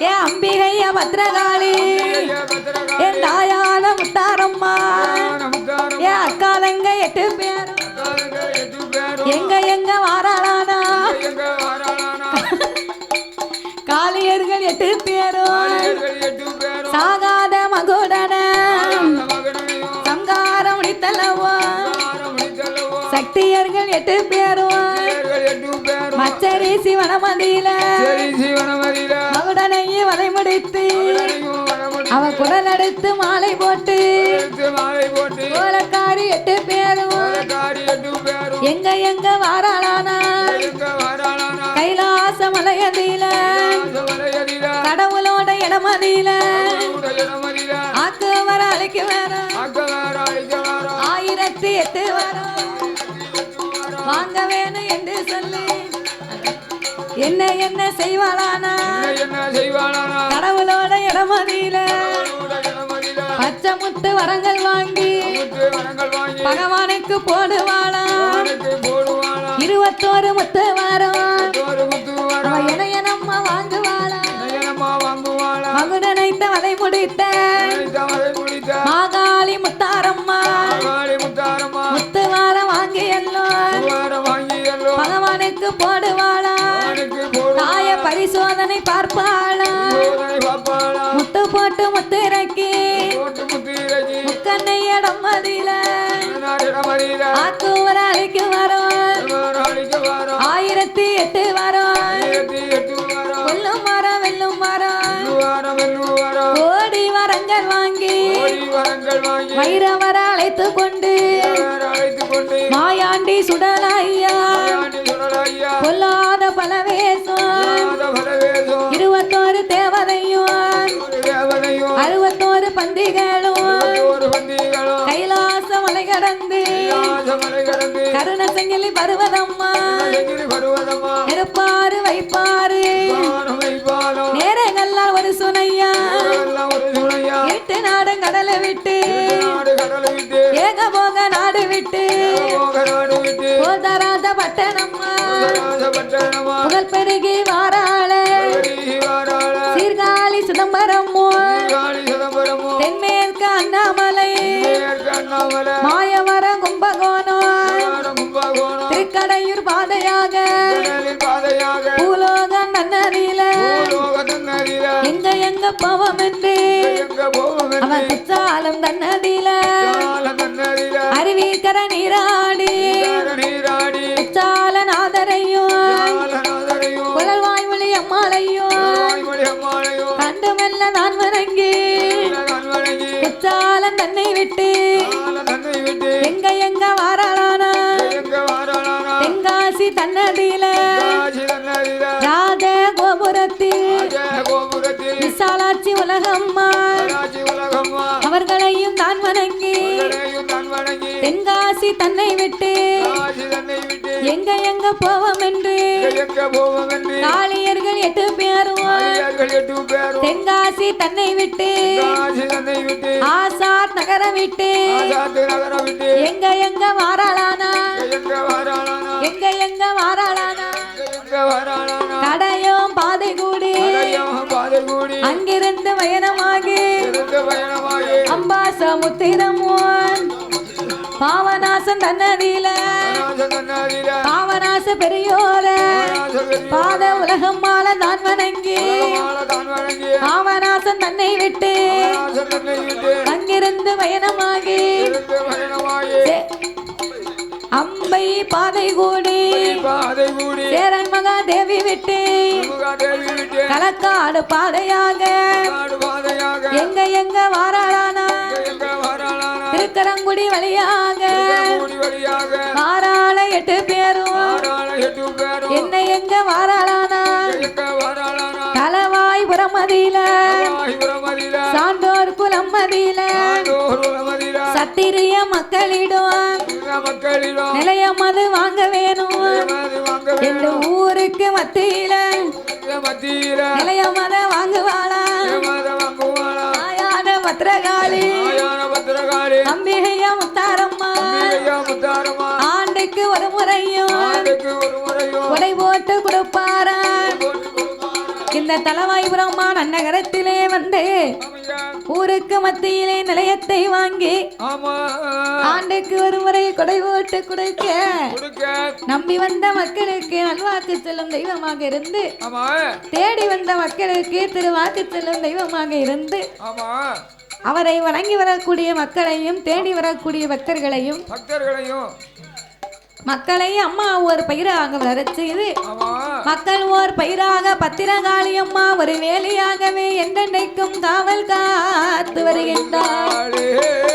அம்பிகைய பத்ரகாளி என் தாயான முத்தாரம்மா என் அக்காலங்க எட்டு பேரும் எங்க எங்க வாராளானா? காளியர்கள் எட்டு பேரும் சாகாத மகுடன சங்காரம் முடித்தல்லவோ சக்தியர்கள் எட்டு பேரும் மச்சரி சிவனமதியில மகுடனையும் முடித்து அவ குடல் அடுத்து மாலை போட்டு கோலக்காரி எட்டு பேரும் எங்க எங்க வாராளானா? கைலாச மலையதியில கடவுளோட இடமதியில ஆக்கு வர அழைக்கு வர ஆயிரத்தி எட்டு வரும். வாங்க வேணும் என்று சொல்லி என்ன என்ன செய்வாளானா? என்ன கடவுளோட இடமதியில பச்சை முத்து வரங்கள் வாங்கி பகவானுக்கு போடுவாளா? இருபத்தோரு முத்து வரும். இணைய நம்ம வாங்குவாளா? மகுடனைத்த வதை முடித்த மாகாளி முத்தாரம்மா. முத்து வார வாங்கி எல்லாம் பகவானுக்கு போடுவாளா? பரிசோதனை பார்ப்பாளா முத்து போட்டு முத்து இறக்கி முக்கண்ணை இடம் மதியில. ஆக்கூவர அழைக்கு வரும். ஆயிரத்தி எட்டு வரும். கொல்லும் மரம் வெல்லும் மரம். கோடி வரங்கள் வாங்கி. வைரவர அழைத்து கொண்டு மாயாண்டி சுடலையா கருண செங்கிலி பருவதம்மா இருப்பாரு வைப்பாரு. நேரங்கள்லாம் ஒரு சுனையா. எட்டு நாடு கடலை விட்டு. ஏக போக நாடு விட்டு. போதராத பட்டணம்மா. புகழ் பெருகி வாராள. சீர்காழி சிதம்பரமோ தென்மேற்கு அண்ணாமலை. எங்க எங்க போவோம் என்று. எங்க போவோம் அவன் குற்றாலம் அருவிக்கர நீராடி நீராடி. காசி தன்னை விட்டு எங்க எங்க போவோம் என்று காளியர்கள் எட்டு பேரும் தென்காசி தன்னை விட்டு ஆசாத் நகரம் விட்டு எங்க எங்க வாராளானா எங்க எங்க வாராளானா கடையும் பாதை கூடி அங்கிருந்து பயணமாகி பயணமாகி அம்பாசமுத்திரமோன் பாவநாசம் தன்னதியில பாவநாச பெரியோர பாத உலகம் மால தான் வணங்கி. பாவநாசம் தன்னை விட்டு அங்கிருந்து பயணமாகி. அம்பை பாதை கூடி. பாதை கூடி. சேரன் விட்டு. தேவி விட்டு. களக்காடு பாதையாக. எங்க எங்க வாராளானா திருக்கரங்குடி வழியாக. வாராள எட்டு பேரும். என்ன எங்க வாராளானா தலவாய் புறமதியில. சான்றோர் குலம் மதியில சத்திரிய மக்களிடம். நிலையம் அது வாங்க வேணும். மதி எங்க ஊருக்கு மத்தியில. நிலையம் அதை வாங்குவாளா மத ஆயான பத்திரகாளி. பத்திரகாளி அம்பிகையா முத்தாரம்மா. ஐயா முத்தாரமா ஆண்டுக்கு ஒரு முறையும் ஆண்டுக்கு ஒரு முறையும். உடை போட்டு கொடுப்பாரா. இந்த இந்த தலவாய்புரம் நன்னகரத்திலே வந்து ஊருக்கு மத்தியிலே நிலையத்தை வாங்கி ஆண்டுக்கு ஒரு முறை கொடை போட்டு கொடுக்க நம்பி வந்த மக்களுக்கு நல்வாக்கு செல்லும் தெய்வமாக இருந்து தேடி வந்த மக்களுக்கு திருவாக்கு செல்லும் தெய்வமாக இருந்து அவரை வணங்கி வரக்கூடிய மக்களையும் தேடி வரக்கூடிய பக்தர்களையும் பக்தர்களையும். மக்களை அம்மா ஒரு பயிராக வளரச் செய்து ஆமா. மக்கள் ஓர் பயிராக பத்திரகாளி அம்மா ஒரு வேலையாகவே என்றென்றைக்கும் காவல் காத்து வருகின்றார்.